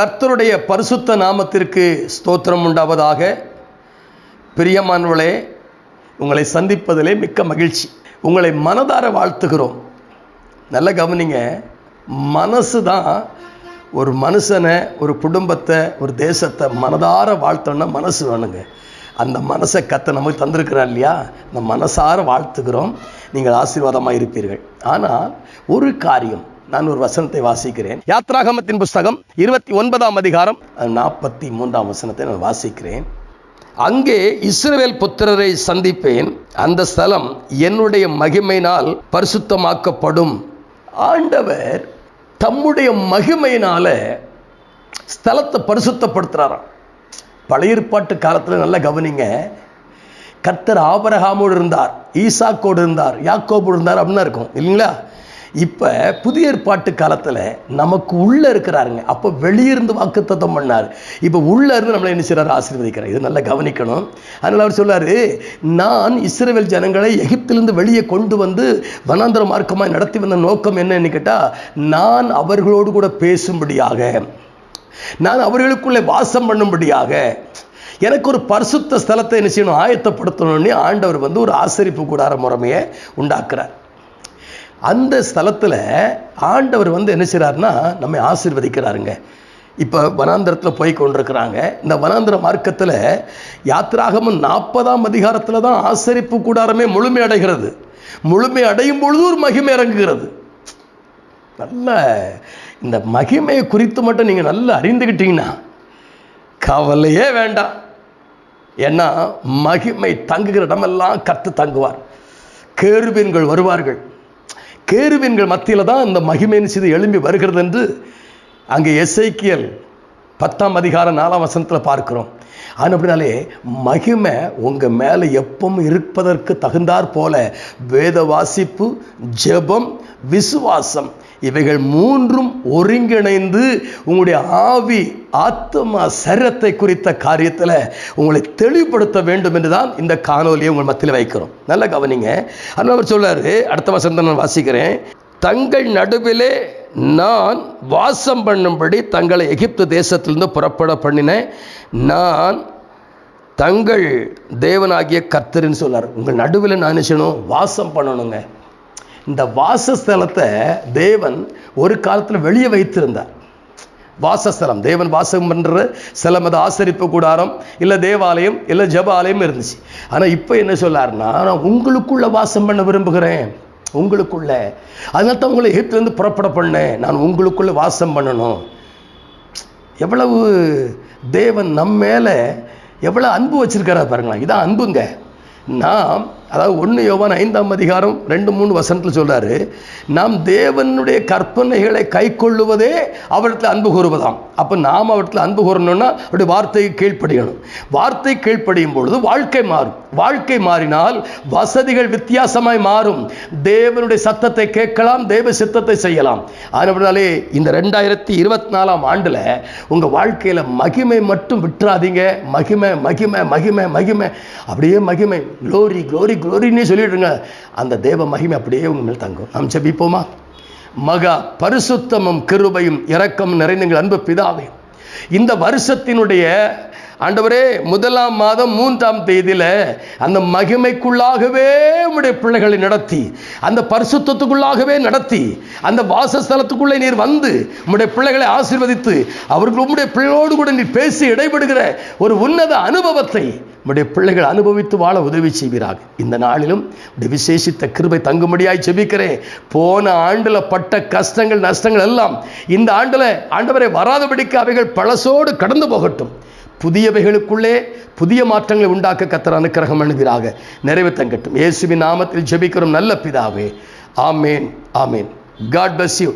கர்த்தருடைய பரிசுத்த நாமத்திற்கு ஸ்தோத்திரம் உண்டாவதாக. பிரியமானவளே உங்களை சந்திப்பதிலே மிக்க மகிழ்ச்சி. உங்களை மனதார வாழ்த்துகிறோம். நல்ல கவனிங்க மனசு தான் ஒரு மனுஷனை ஒரு குடும்பத்தை ஒரு தேசத்தை மனதார வாழ்த்தோன்னா மனசு வேணுங்க. அந்த மனசை கத்தை நமக்கு தந்திருக்கிறார் இல்லையா? அந்த மனசார வாழ்த்துக்கிறோம் நீங்கள் ஆசீர்வாதமாக இருப்பீர்கள். ஆனால் ஒரு காரியம் நான் ஒரு வசனத்தை வாசிக்கிறேன். யாத்ராகமத்தின் புஸ்தகம் இருபத்தி ஒன்பதாம் அதிகாரம் நாற்பத்தி மூன்றாம் வசனத்தை நான் வாசிக்கிறேன். அங்கே இஸ்ரவேல் புத்திரரை சந்திப்பேன். அந்த ஸ்தலம் என்னுடைய மகிமையினால் பரிசுத்தமாக்கப்படும். ஆண்டவர் தம்முடைய மகிமையினால ஸ்தலத்தை பரிசுத்தப்படுத்துகிறாராம் பழைய ஏற்பாட்டு காலத்தில் நல்லா கவனிங்க. கர்த்தர் ஆபரகாமோடு இருந்தார் ஈசாக்கோடு இருந்தார் யாக்கோபோடு இருந்தார் அப்படின்னு இருக்கும். இல்லைங்களா? இப்போ புதிய ஏற்பாட்டு காலத்தில் நமக்கு உள்ளே இருக்கிறாருங்க. அப்போ வெளியிருந்து வாக்குத்தத்தம் பண்ணார். இப்போ உள்ளே இருந்து நம்மளை என்ன செய்கிறார் ஆசீர்வதிக்கிறார். இது நல்லா கவனிக்கணும். அதனால் அவர் சொல்லார் நான் இஸ்ரேல் ஜனங்களை எகிப்திலிருந்து வெளியே கொண்டு வந்து வனாந்தர மார்க்கமாக நடத்தி வந்த நோக்கம் என்னன்னு கேட்டால் நான் அவர்களோடு கூட பேசும்படியாக நான் அவர்களுக்குள்ளே வாசம் பண்ணும்படியாக எனக்கு ஒரு பரிசுத்த ஸ்தலத்தை என்ன செய்யணும்? ஆயத்தப்படுத்தணும்னு ஆண்டவர் வந்து ஒரு ஆசரிப்பு கூடார முறைமையை உண்டாக்குறார். அந்த ஸ்தலத்தில் ஆண்டவர் வந்து என்ன செய்கிறாருன்னா நம்மை ஆசிர்வதிக்கிறாருங்க. இப்போ வனாந்திரத்தில் போய் கொண்டிருக்கிறாங்க. இந்த வனாந்திர மார்க்கத்தில் யாத்திராகமும் நாற்பதாம் அதிகாரத்தில் தான் ஆசரிப்பு கூடாரமே முழுமை அடைகிறது. முழுமை அடையும் பொழுது ஒரு மகிமை இறங்குகிறது. நல்ல இந்த மகிமையை குறித்து மட்டும் நீங்கள் நல்லா அறிந்துக்கிட்டீங்கன்னா கவலையே வேண்டாம். ஏன்னா மகிமை தங்குகிற இடமெல்லாம் கற்று தங்குவார். கேருபீன்கள் வருவார்கள். கேருவின்கள் மத்தியில் தான் இந்த மகிமையின் செய்து எழும்பி வருகிறது என்று அங்கே எஸ்ஐக்கியல் பத்தாம் அதிகாரம் நாலாம் வசனத்தில் பார்க்குறோம். ஆனால் அப்படினாலே மகிமை உங்கள் மேலே எப்பவும் இருப்பதற்கு தகுந்தாற் போல. வேத வாசிப்பு ஜெபம் விசுவாசம். இவைகள் மூன்றும் ஒருங்கிணைந்து உங்களுடைய ஆவி ஆத்மா சரீரத்தை குறித்த காரியத்தில் உங்களை தெளிவுபடுத்த வேண்டும் என்று தான் இந்த காணொலியை உங்கள் மத்தியில் வைக்கிறோம். நல்ல கவனிங்க. அதனால் அவர் சொல்றாரு அடுத்த வசனத்தை நான் வாசிக்கிறேன். தங்கள் நடுவிலே நான் வாசம் பண்ணும்படி தங்களை எகிப்து தேசத்திலிருந்து புறப்பட பண்ணினேன் நான் தங்கள் தேவனாகிய கர்த்தரின்னு சொன்னார். உங்கள் நடுவில் நான் நினைச்சணும் வாசம் பண்ணணுங்க. இந்த வாசஸ்தலத்தை தேவன் ஒரு காலத்தில் வெளியே வைத்திருந்தார். வாசஸ்தலம். தேவன் வாசம் பண்ணுற சில அது ஆசரிப்பு கூடாரம் இல்லை தேவாலயம் இல்லை ஜபாலயம் இருந்துச்சு. ஆனால் இப்போ என்ன சொல்லாருன்னா நான் உங்களுக்குள்ளே வாசம் பண்ண விரும்புகிறேன். உங்களுக்குள்ள. அதனால தான் உங்களை எகிப்துலேருந்து புறப்பட பண்ணேன். நான் உங்களுக்குள்ளே வாசம் பண்ணணும். எவ்வளவு தேவன் நம்ம மேலே எவ்வளோ அன்பு வச்சிருக்காரா பாருங்களேன். இதான் அன்புங்க. நாம் அதாவது ஒன்று யோவான் ஐந்தாம் அதிகாரம் ரெண்டு மூணு வசனத்தில் சொல்றாரு நாம் தேவனுடைய கற்பனைகளை கை கொள்ளுவதே அவரிடத்தில் அன்பு கூறுவதாம். அப்போ நாம் அவர்கிட்ட அன்பு கூறணும்னா அவருடைய வார்த்தையை கீழ்ப்படியணும். வார்த்தை கீழ்ப்படியும் பொழுது வாழ்க்கை மாறும். வாழ்க்கை மாறினால் வசதிகள் வித்தியாசமாய் மாறும். தேவனுடைய சத்தத்தை கேட்கலாம் தேவ சித்தத்தை செய்யலாம். அதனாலே இந்த ரெண்டாயிரத்தி இருபத்தி நாலாம் ஆண்டில் உங்கள் வாழ்க்கையில் மகிமை மட்டும் விட்டுறாதீங்க. மகிமை மகிமை மகிமை மகிமை அப்படியே மகிமை. க்ளோரி க்ளோரி குளோரின்னே சொல்லிடுங்க. அந்த தேவ மகிமை அப்படியே உங்கள் மேல் தங்கும். நாம் ஜெபிப்போமா? மகா பரிசுத்தமும் கிருபையும் இரக்கம் நிறைந்த அன்பு பிதாவே இந்த வருஷத்தினுடைய ஆண்டவரே முதலாம் மாதம் மூன்றாம் தேதியில் அந்த மகிமைக்குள்ளாகவே உடைய பிள்ளைகளை நடத்தி அந்த பரிசுத்தத்துக்குள்ளாகவே நடத்தி அந்த வாசஸ்தலத்துக்குள்ளே நீர் வந்து உம்முடைய பிள்ளைகளை ஆசீர்வதித்து அவர்கள் உம்முடைய பிள்ளையோடு கூட நீர் பேசி இடைபடுகிற ஒரு உன்னத அனுபவத்தை உடைய பிள்ளைகள் அனுபவித்து வாழ உதவி செய்வீராக. இந்த நாளிலும் விசேஷித்த கிருபை தங்கும்படியாய் செபிக்கிறேன் போன ஆண்டில் பட்ட கஷ்டங்கள் நஷ்டங்கள் எல்லாம் இந்த ஆண்டில் ஆண்டவரை வராதபடிக்கு அவைகள் பழசோடு கடந்து போகட்டும். புதியவைகளுக்குள்ளே புதிய மாற்றங்களை உண்டாக்க கத்தர் அனுக்கிரகம் அணுகிறாக. நிறைவு தங்கட்டும் இயேசுவின் நாமத்தில் ஜெபிக்கிறோம். நல்ல பிதாவே. ஆமேன். ஆமேன். God bless you